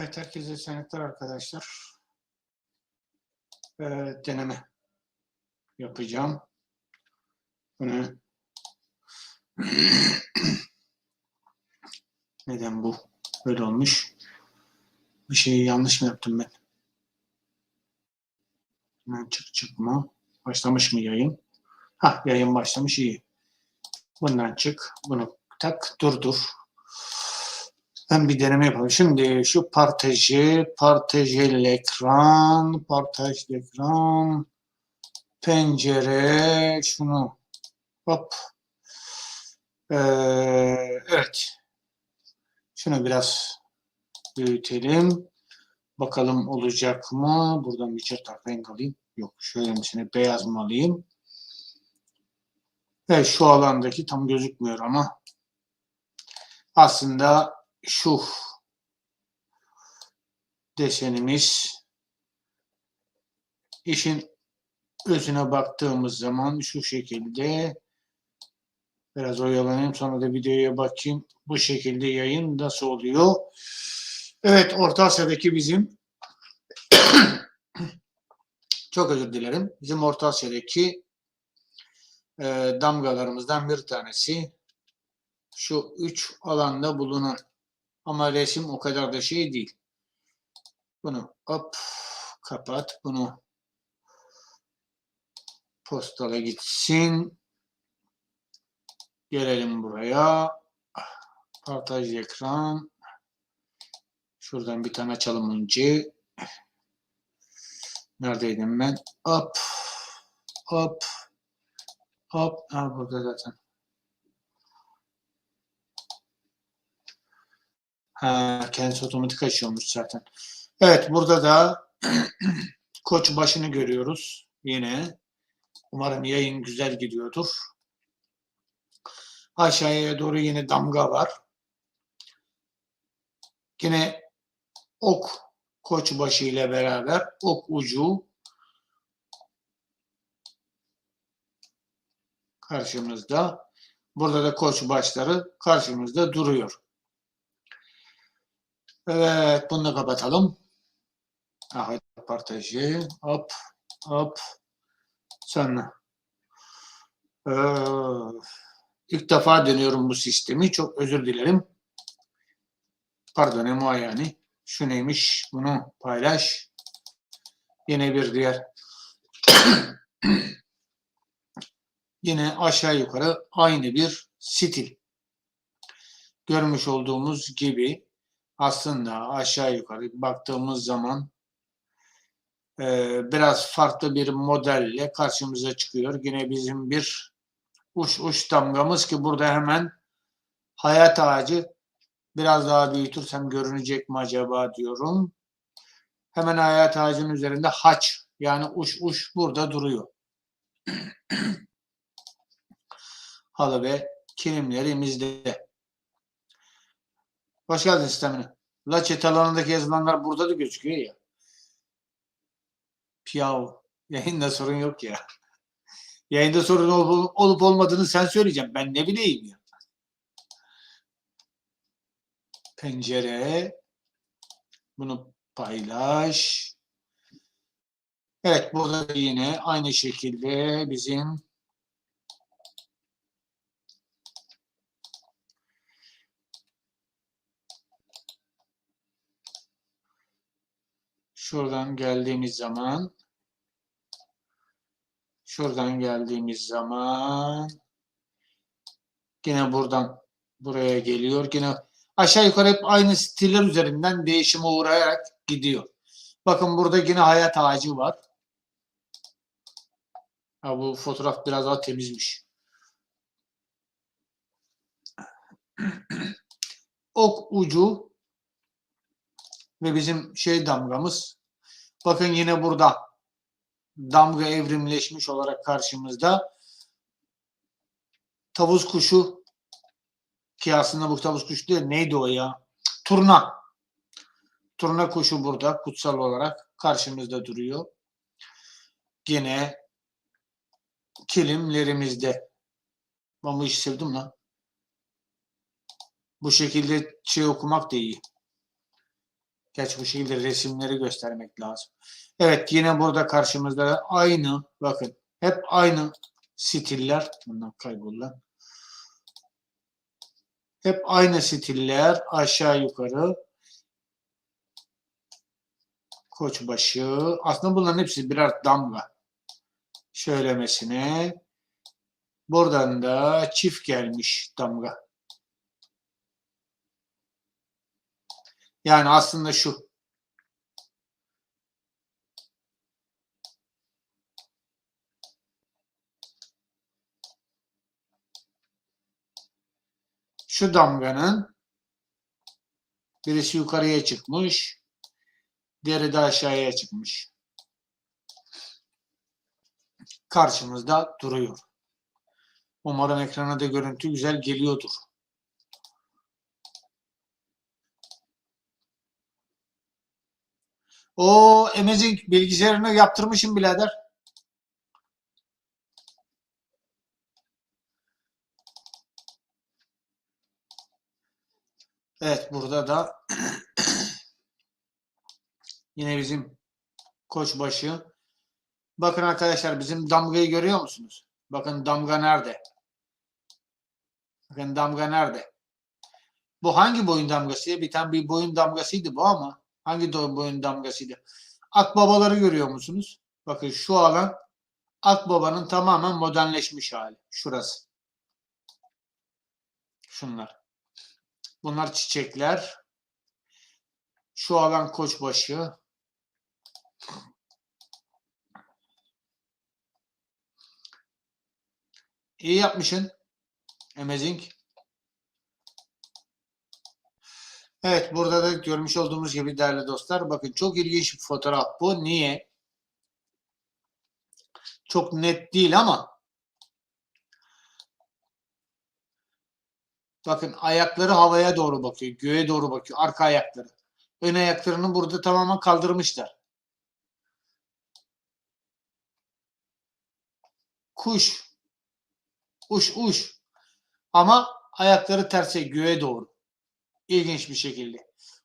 Evet, herkese senetler arkadaşlar. Ee, deneme yapacağım. Bunu neden bu böyle olmuş? Bir şeyi yanlış mı yaptım ben? Hemen çık çıkma. Başlamış mı yayın? Ha yayın başlamış iyi. Bundan çık. Bunu tak durdur. Ben bir deneme yapalım. Şimdi şu partajı, partajel ekran, partajlı ekran, pencere, şunu hop. Ee, evet. Şunu biraz büyütelim. Bakalım olacak mı? Buradan bir çift renk alayım. Yok şöyle misine beyaz mı alayım? Evet şu alandaki tam gözükmüyor ama aslında şu desenimiz. İşin özüne baktığımız zaman şu şekilde. Biraz oyalanayım sonra da videoya bakayım. Bu şekilde yayın nasıl oluyor? Evet Orta Asya'daki bizim çok özür dilerim. Bizim Orta Asya'daki e, damgalarımızdan bir tanesi. Şu üç alanda bulunan ama resim o kadar da şey değil. Bunu hop kapat. Bunu postala gitsin. Gelelim buraya. Partaj ekran. Şuradan bir tane açalım önce. Neredeydim ben? Hop. Hop. Hop. Ha burada zaten. Ha, kendisi otomatik açıyormuş zaten. Evet burada da koç başını görüyoruz yine. Umarım yayın güzel gidiyordur. Aşağıya doğru yine damga var. Yine ok koç başı ile beraber ok ucu karşımızda. Burada da koç başları karşımızda duruyor. Evet, bunu da kapatalım. Aha, partajı. Hop, hop. Sonra. Ee, ilk defa deniyorum bu sistemi. Çok özür dilerim. Pardon, emo yani. Şu neymiş? Bunu paylaş. Yine bir diğer. Yine aşağı yukarı aynı bir stil. Görmüş olduğumuz gibi aslında aşağı yukarı baktığımız zaman e, biraz farklı bir modelle karşımıza çıkıyor. Yine bizim bir uç uç damgamız ki burada hemen hayat ağacı biraz daha büyütürsem görünecek mi acaba diyorum. Hemen hayat ağacının üzerinde haç yani uç uç burada duruyor. Halı ve kilimlerimizde. Hoş geldin sistemine. La chat alanındaki yazılanlar burada da gözüküyor ya. Piyav. Yayında sorun yok ya. Yayında sorun olup, olup olmadığını sen söyleyeceğim. Ben ne bileyim ya. Pencere. Bunu paylaş. Evet burada da yine aynı şekilde bizim şuradan geldiğimiz zaman şuradan geldiğimiz zaman yine buradan buraya geliyor. Yine aşağı yukarı hep aynı stiller üzerinden değişime uğrayarak gidiyor. Bakın burada yine hayat ağacı var. Ha, bu fotoğraf biraz daha temizmiş. Ok ucu ve bizim şey damgamız. Bakın yine burada damga evrimleşmiş olarak karşımızda. Tavus kuşu ki aslında bu tavus kuşu değil neydi o ya? Turna. Turna kuşu burada kutsal olarak karşımızda duruyor. Yine kilimlerimizde. Ben bu işi sevdim lan. Bu şekilde şey okumak da iyi. Geç bu şekilde resimleri göstermek lazım. Evet yine burada karşımızda aynı bakın hep aynı stiller bundan kayboldular. Hep aynı stiller aşağı yukarı koçbaşı aslında bunların hepsi birer damga şöylemesine buradan da çift gelmiş damga. Yani aslında şu. Şu damganın birisi yukarıya çıkmış, diğeri de aşağıya çıkmış. Karşımızda duruyor. Umarım ekrana da görüntü güzel geliyordur. O Amazing bilgisayarını yaptırmışım birader. Evet burada da yine bizim koçbaşı. Bakın arkadaşlar bizim damgayı görüyor musunuz? Bakın damga nerede? Bakın damga nerede? Bu hangi boyun damgası? Bir tane bir boyun damgasıydı bu ama hangi boyun damgasıydı? Akbabaları görüyor musunuz? Bakın şu alan Akbaba'nın tamamen modernleşmiş hali. Şurası. Şunlar. Bunlar çiçekler. Şu alan koçbaşı. İyi yapmışsın. Amazing. Evet burada da görmüş olduğumuz gibi değerli dostlar bakın çok ilginç bir fotoğraf bu. Niye? Çok net değil ama bakın ayakları havaya doğru bakıyor. Göğe doğru bakıyor. Arka ayakları. Ön ayaklarını burada tamamen kaldırmışlar. Kuş. Uş uş. Ama ayakları terse göğe doğru. İlginç bir şekilde.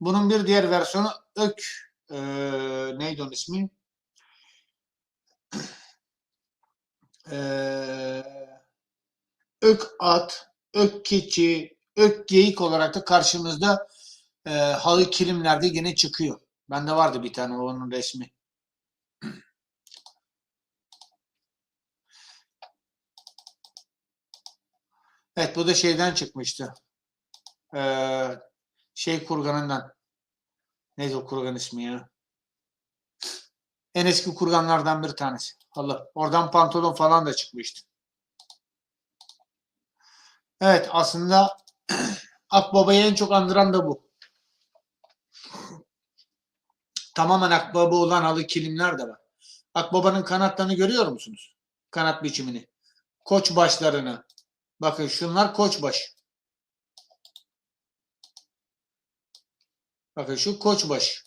Bunun bir diğer versiyonu ök e, neydi onun ismi? E, ök at, ök keçi, ök geyik olarak da karşımızda e, halı kilimlerde yine çıkıyor. Bende vardı bir tane onun resmi. Evet bu da şeyden çıkmıştı. Ee, şey kurganından. Neydi o kurgan ismi ya? En eski kurganlardan bir tanesi. Allah. Oradan pantolon falan da çıkmıştı. Evet aslında Akbaba'yı en çok andıran da bu. Tamamen Akbaba olan halı kilimler de var. Akbaba'nın kanatlarını görüyor musunuz? Kanat biçimini. Koç başlarını. Bakın şunlar koçbaş. Bakın şu koçbaş.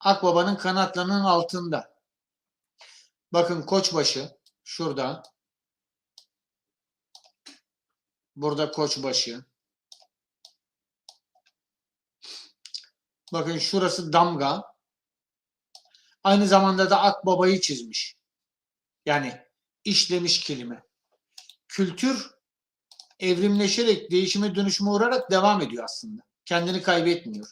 Akbaba'nın kanatlarının altında. Bakın koçbaşı şurada. Burada koçbaşı. Bakın şurası damga. Aynı zamanda da Akbaba'yı çizmiş. Yani işlemiş kelime. Kültür evrimleşerek, değişime dönüşüme uğrarak devam ediyor aslında. Kendini kaybetmiyor.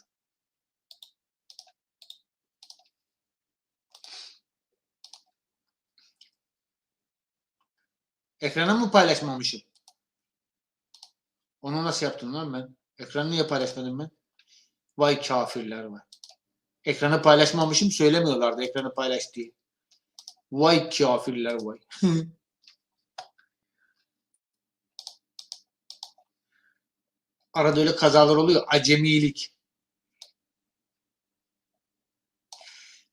Ekranı mı paylaşmamışım? Onu nasıl yaptım lan ben? Ekranı niye paylaşmadım ben? Vay kafirler vay. Ekranı paylaşmamışım söylemiyorlardı ekranı paylaş diye. Vay kafirler vay. Arada öyle kazalar oluyor. Acemilik.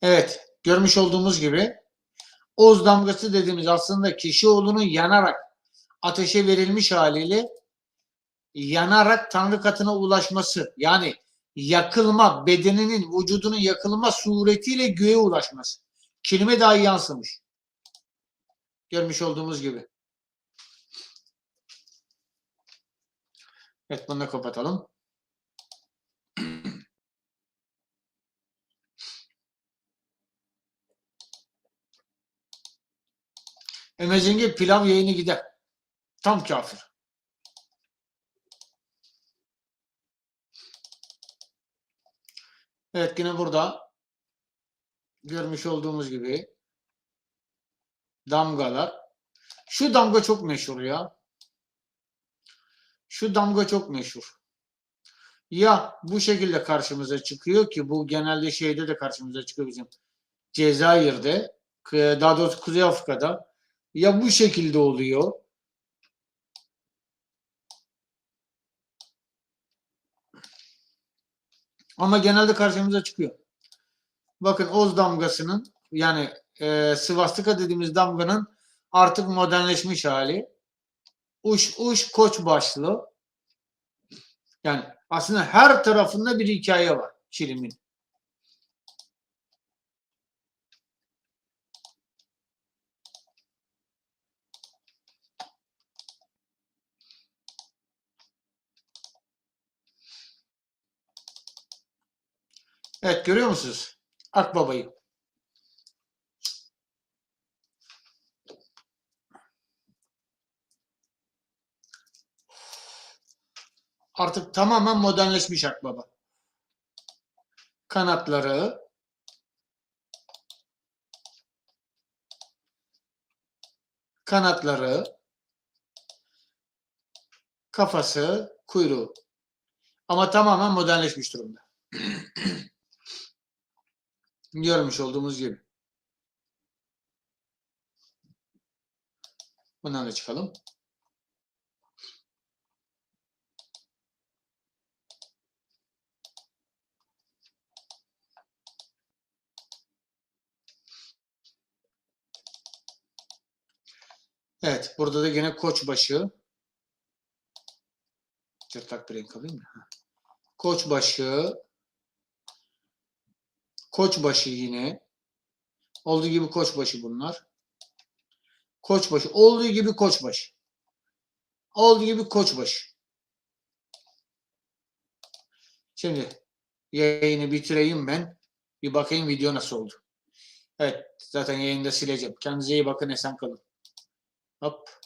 Evet. Görmüş olduğumuz gibi Oz damgası dediğimiz aslında Kişioğlu'nun yanarak ateşe verilmiş haliyle yanarak Tanrı katına ulaşması yani yakılma, bedeninin, vücudunun yakılma suretiyle göğe ulaşması. Kelime dahi yansımış. Görmüş olduğumuz gibi. Evet, Reklamı kapatalım. Amazing'e pilav yayını gider. Tam kafir. Evet yine burada görmüş olduğumuz gibi damgalar. Şu damga çok meşhur ya. Şu damga çok meşhur. Ya bu şekilde karşımıza çıkıyor ki bu genelde şeyde de karşımıza çıkıyor bizim Cezayir'de daha doğrusu Kuzey Afrika'da ya bu şekilde oluyor ama genelde karşımıza çıkıyor. Bakın Oz damgasının yani e, Svastika dediğimiz damganın artık modernleşmiş hali. Uş uş koç başlı. Yani aslında her tarafında bir hikaye var Çilim'in. Evet görüyor musunuz? Akbaba'yı. Artık tamamen modernleşmiş Akbaba. Kanatları kanatları kafası, kuyruğu. Ama tamamen modernleşmiş durumda. Görmüş olduğumuz gibi. Bundan da çıkalım. Evet, burada da yine koçbaşı. Cırtak bir renk alayım mı? Koçbaşı. Koçbaşı yine. Olduğu gibi koçbaşı bunlar. Koçbaşı. Olduğu gibi koçbaşı. Olduğu gibi koçbaşı. Şimdi yayını bitireyim ben. Bir bakayım video nasıl oldu. Evet. Zaten yayında sileceğim. Kendinize iyi bakın. Esen kalın. Hop.